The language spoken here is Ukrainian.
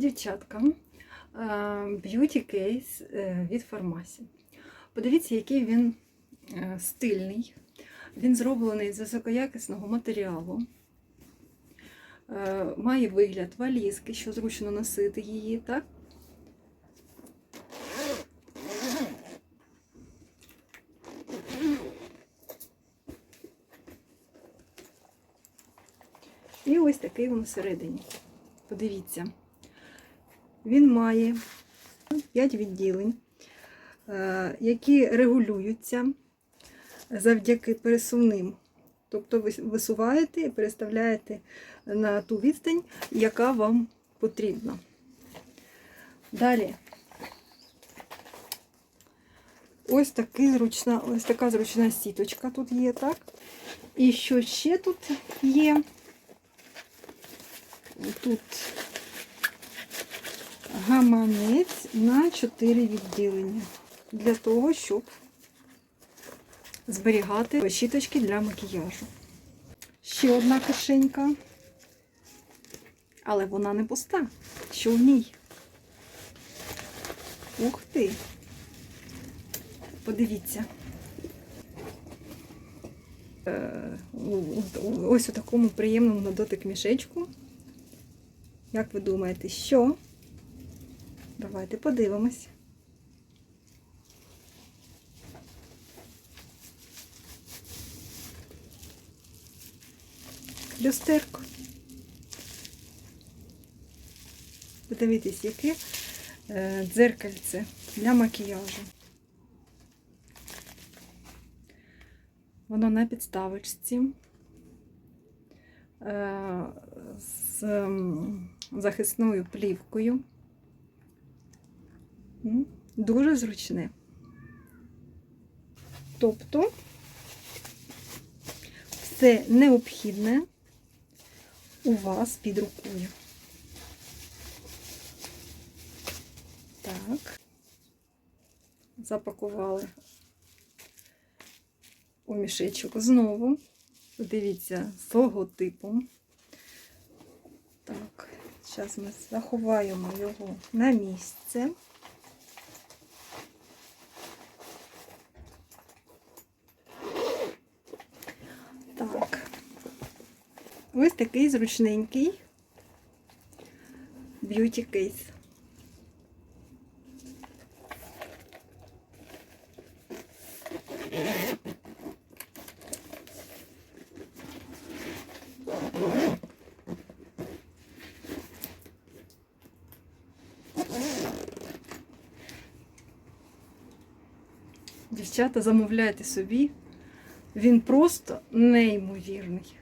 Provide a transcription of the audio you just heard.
Дівчатка, б'юті кейс від фармасі. Подивіться, який він е, стильний. Він зроблений з високоякісного матеріалу. Е, Має вигляд валізки, що зручно носити її, так? І ось такий він всередині. Подивіться. Він має 5 відділень, е, які регулюються завдяки пересувним. Тобто ви висуваєте і переставляєте на ту відстань, яка вам потрібна. Далі. Ось, такий зручна, ось така зручна сіточка тут є, так? І що ще тут є? Тут гаманець на 4 відділення. Для того, щоб зберігати щіточки для макіяжу. Ще одна кишенька. Але вона не пуста. Що в ній? Ух ти! Подивіться. Е, Ось у такому приємному на дотик мішечку. Як ви думаєте, що? Давайте подивимось. Люстерко. Подивіться, яке е, дзеркальце для макіяжу. Воно на підставочці е, з захисною плівкою. Дуже зручне. Тобто все необхідне у вас під рукою. Так, запакували у мішечок знову. Дивіться, з логотипом. Так, зараз ми заховаємо його на місце. Так, ось такий зручненький б'юті кейс. Дівчата, замовляйте собі. Він просто неймовірний.